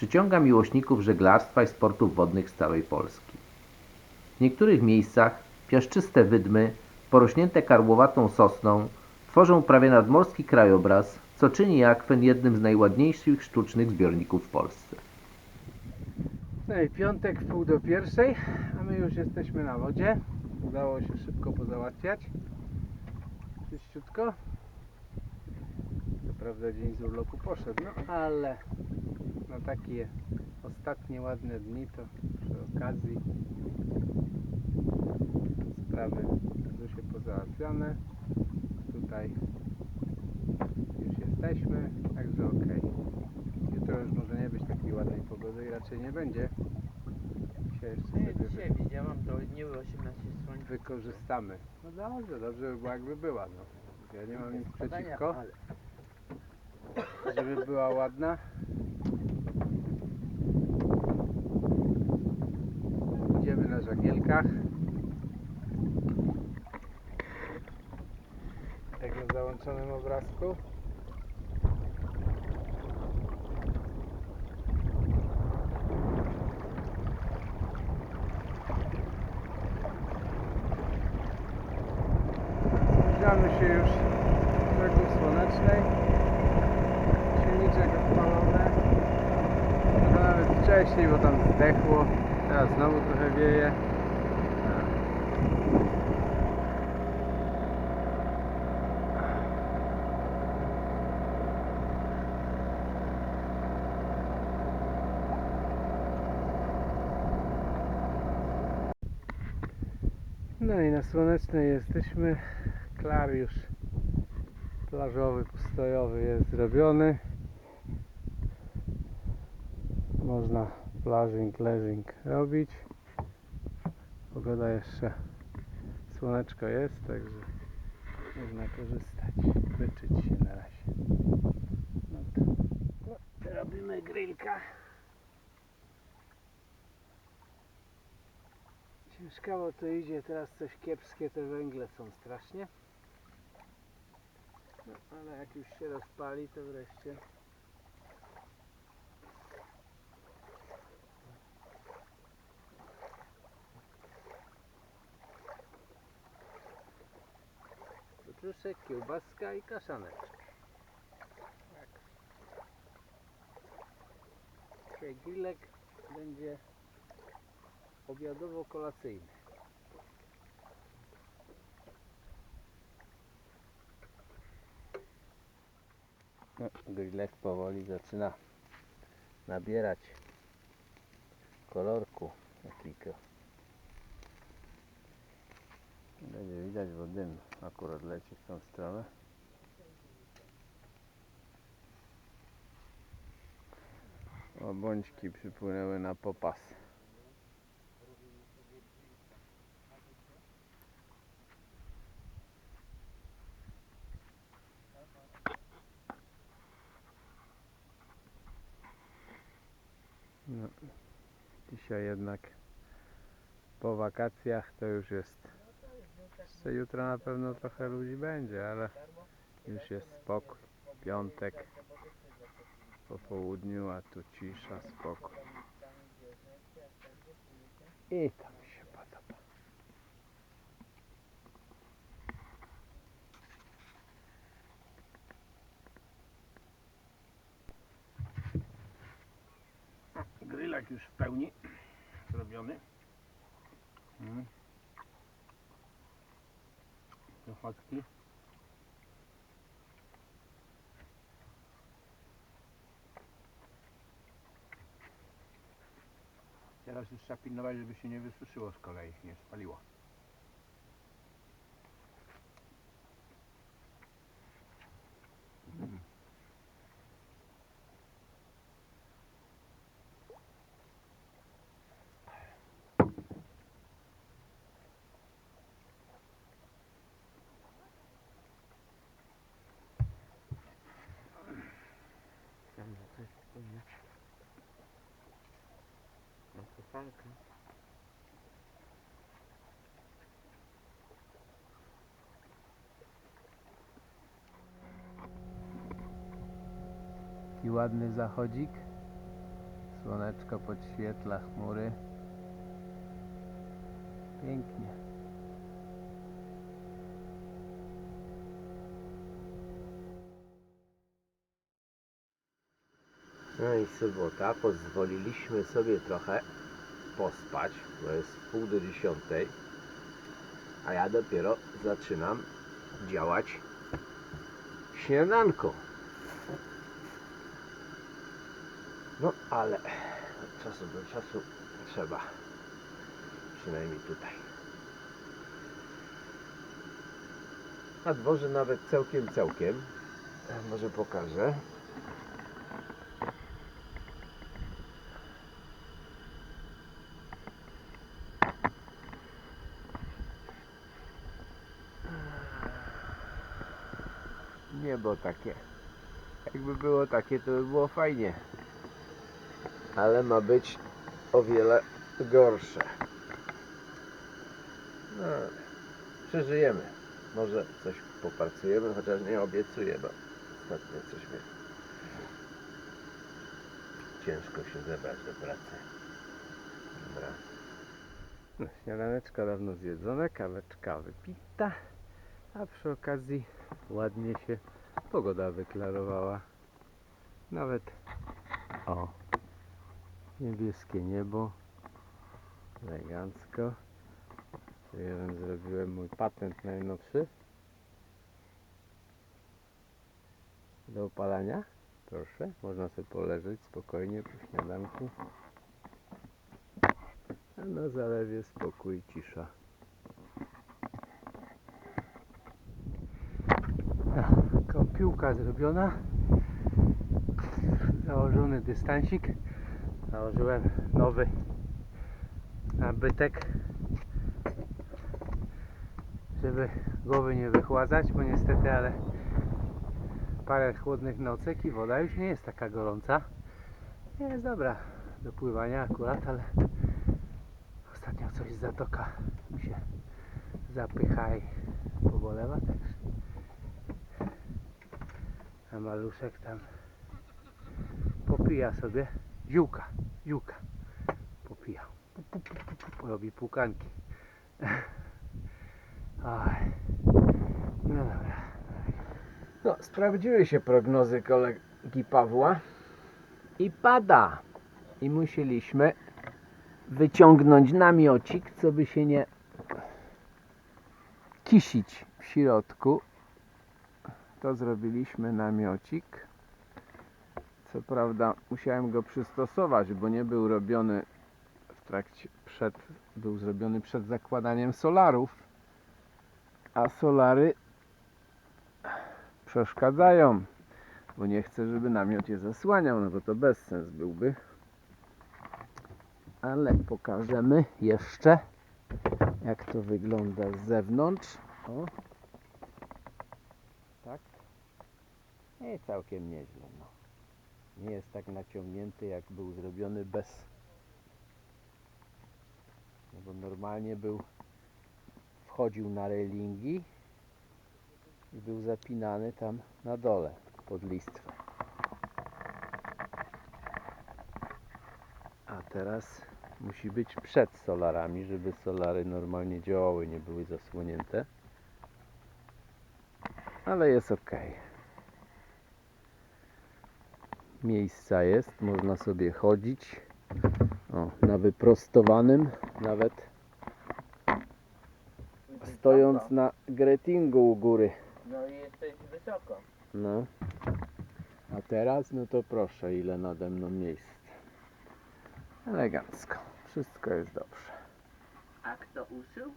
przyciąga miłośników żeglarstwa i sportów wodnych z całej Polski. W niektórych miejscach piaszczyste wydmy, porośnięte karłowatą sosną, tworzą prawie nadmorski krajobraz, co czyni akwen jednym z najładniejszych sztucznych zbiorników w Polsce. No i piątek pół do pierwszej, a my już jesteśmy na wodzie. Udało się szybko pozałatwiać. Czyściutko. Co prawda dzień z urlopu poszedł, no ale takie ostatnie ładne dni to przy okazji sprawy już się pozałatwione. Tutaj już jesteśmy, także okej. Jutro już może nie być takiej ładnej pogody i raczej nie będzie. Dzisiaj jeszcze Nie, sobie dzisiaj widziałam, to nie było 18 słońca. wykorzystamy. No dobrze, dobrze by było jakby była. No. Ja nie mam nic przeciwko, żeby była ładna. Idziemy na żagielkach. Jak na załączonym obrazku. Zbliżamy się już do brzegu słonecznej. Silniczek odpalony. Nawet wcześniej, bo tam zdechło. Teraz znowu trochę wieje. No i na słonecznej jesteśmy. Klariusz plażowy, postojowy jest zrobiony. Można plażing, leżing robić. Pogoda jeszcze, słoneczko jest, także można korzystać, wyczyć się na razie. No to robimy grillka. Ciężkawo to idzie, teraz coś kiepskie, te węgle są strasznie. No, ale jak już się rozpali, to wreszcie Kotruszek, kiełbaska i kaszaneczka. Tak. Dzisiaj grillek będzie obiadowo-kolacyjny. No, grillek powoli zaczyna nabierać kolorku takiego. Będzie widać, bo dym akurat leci w tą stronę. O, bączki przypłynęły na popas. No, dzisiaj jednak po wakacjach to już jest jeszcze jutro na pewno trochę ludzi będzie, ale już jest spokój. Piątek po południu, a tu cisza, spokój. I to mi się podoba. Grylek już w pełni zrobiony. Mm. Ochotki. Teraz już trzeba pilnować, żeby się nie wysuszyło z kolei, nie spaliło. Mm. Szklankę. Taki ładny zachodzik. Słoneczko podświetla chmury. Pięknie. No i sobota, pozwoliliśmy sobie trochę pospać, bo jest pół do dziesiątej, a ja dopiero zaczynam działać śniadanko. No ale od czasu do czasu trzeba, przynajmniej tutaj. Na dworze nawet całkiem, całkiem. Może pokażę. Niebo takie. Jakby było takie, to by było fajnie. Ale ma być o wiele gorsze. No, przeżyjemy. Może coś popracujemy, chociaż nie obiecuję, bo ostatnio coś mnie... Ciężko się zebrać do pracy. Dobra. No, śniadaneczko dawno zjedzone, kaweczka wypita, a przy okazji ładnie się pogoda wyklarowała. Nawet o niebieskie niebo, elegancko. Jeden zrobiłem mój patent najnowszy do opalania. Proszę, można sobie poleżeć spokojnie po śniadanku. A na zalewie spokój, cisza. Zrobiona. Założony dystansik. Założyłem nowy nabytek, żeby głowy nie wychładzać, bo niestety, ale parę chłodnych nocek i woda już nie jest taka gorąca. Nie jest dobra do pływania akurat, ale Ostatnio coś z zatoka mi się zapycha i pobolewa. A maluszek tam popija sobie ziółka, ziółka. Popija. Pu, pu, pu, pu, Robi pukanki. Oj. No dobra. No, sprawdziły się prognozy kolegi Pawła i pada. I musieliśmy wyciągnąć namiocik, co by się nie kisić w środku. To zrobiliśmy namiocik. Co prawda musiałem go przystosować, bo nie był robiony w trakcie przed, był zrobiony przed zakładaniem solarów. A solary przeszkadzają, bo nie chcę, żeby namiot je zasłaniał, no bo to bez sens byłby. Ale pokażemy jeszcze, jak to wygląda z zewnątrz. O. I całkiem nieźle, no. Nie jest tak naciągnięty, jak był zrobiony bez. No bo normalnie był, wchodził na relingi i był zapinany tam na dole pod listwę. A teraz musi być przed solarami, żeby solary normalnie działały, nie były zasłonięte. Ale jest ok. Miejsca jest, można sobie chodzić. O, na wyprostowanym, nawet stojąc na gretingu u góry. No i jesteś wysoko. No. A teraz, no to proszę, ile nade mną miejsc. Elegancko. Wszystko jest dobrze. A kto uszył?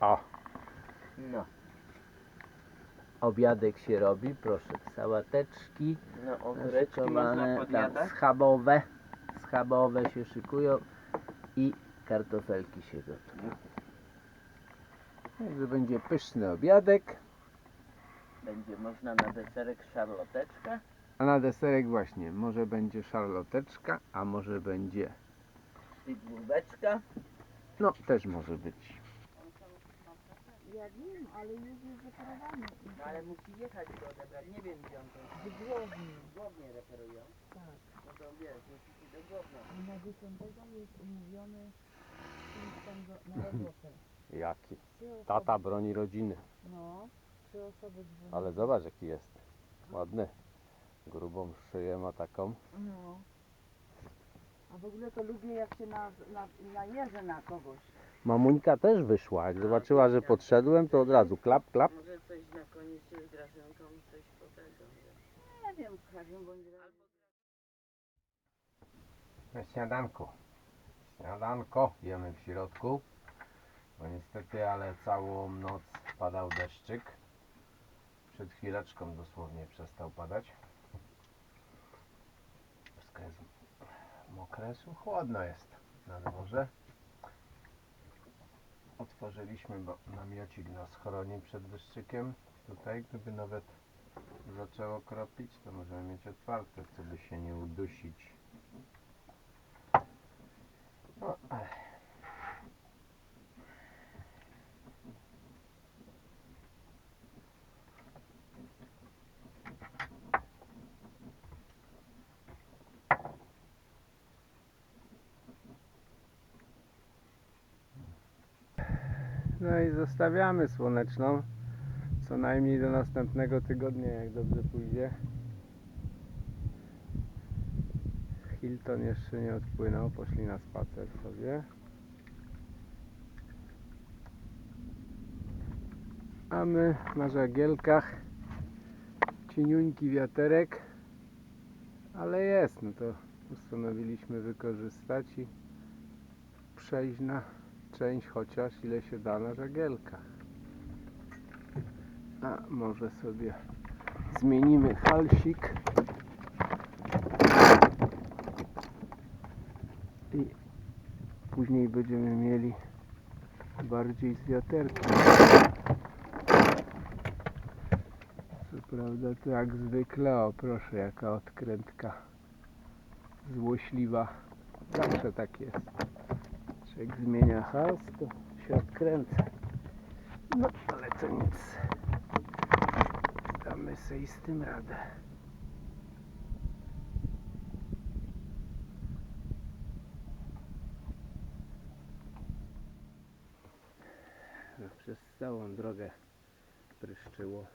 O, No. Obiadek się robi, proszę. Sałateczki No ogóreczki można naszykowane, tam podjadać. schabowe. Schabowe się szykują i kartofelki się gotują. Także będzie pyszny obiadek. Będzie można na deserek szarloteczkę. A na deserek właśnie, może będzie szarloteczka, a może będzie, Szpidłóweczka. no też może być. Ja wiem, ale już jest referowany. No ale musi jechać go odebrać. Nie wiem gdzie on to Wygłowni. Głownie referują. Tak. No to wiesz, musi do Głowna. Na 10 jest umówiony kimś tam do, na robotę. Jaki? Trzy osoby, Tata broni rodziny. No, trzy osoby dzwonią. Ale zobacz jaki jest. Ładny. Grubą szyję ma taką. No. A w ogóle to lubię jak się na, na, najeżdżę na kogoś. Mamuńka też wyszła. Jak zobaczyła, że podszedłem, to od razu klap, klap. Może coś na koniec z Grażynką, coś po tego. wiesz. Nie wiem, w każdym bądź. Na śniadanku. Śniadanko jemy w środku. Bo niestety, ale całą noc padał deszczyk. Przed chwileczką dosłownie przestał padać. Wszystko jest mokre, su- chłodno jest na dworze. Otworzyliśmy bo namiocik nas chroni przed deszczykiem. Tutaj, gdyby nawet zaczęło kropić, to możemy mieć otwarte, żeby się nie udusić. O, ech. No i zostawiamy słoneczną co najmniej do następnego tygodnia, jak dobrze pójdzie. Hilton jeszcze nie odpłynął, poszli na spacer sobie. A my na żagielkach cieniuńki wiaterek, ale jest, no to postanowiliśmy wykorzystać i przejść na część chociaż ile się da na żagielkach. A może sobie zmienimy halsik i później będziemy mieli bardziej z wiaterkiem. Co prawda to jak zwykle, o proszę jaka odkrętka złośliwa. Zawsze tak jest. Jak zmienia hals, to się odkręca. No, ale to nic. Damy sobie z tym radę. Przez całą drogę pryszczyło.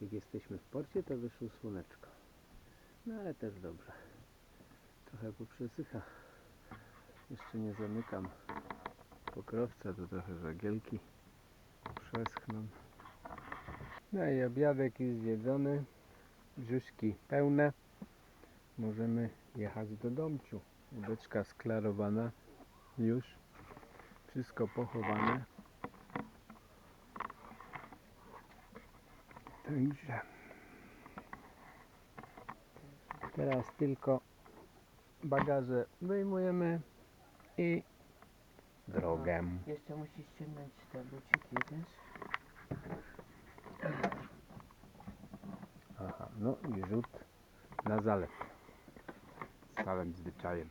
Jak jesteśmy w porcie, to wyszło słoneczko. No ale też dobrze. Trochę poprzesycha. Jeszcze nie zamykam pokrowca, to trochę żagielki przeschną. No i obiadek jest zjedzony, brzuszki pełne. Możemy jechać do domciu. Beczka sklarowana już. Wszystko pochowane. Także teraz tylko bagaże wyjmujemy i drogę. Jeszcze musisz ściągnąć te buciki, wiesz? Aha, no i rzut na zalew. Z całym zwyczajem.